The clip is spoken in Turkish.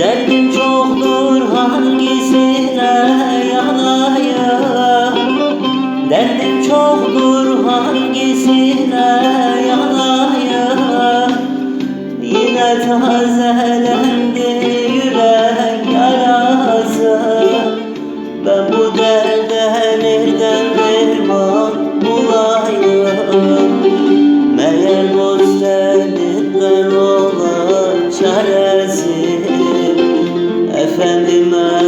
Derdim çoktur hangisine yanayım Derdim çoktur hangisine yanayım Yine tazelendi yürek yarası. Ben bu derde nereden kendime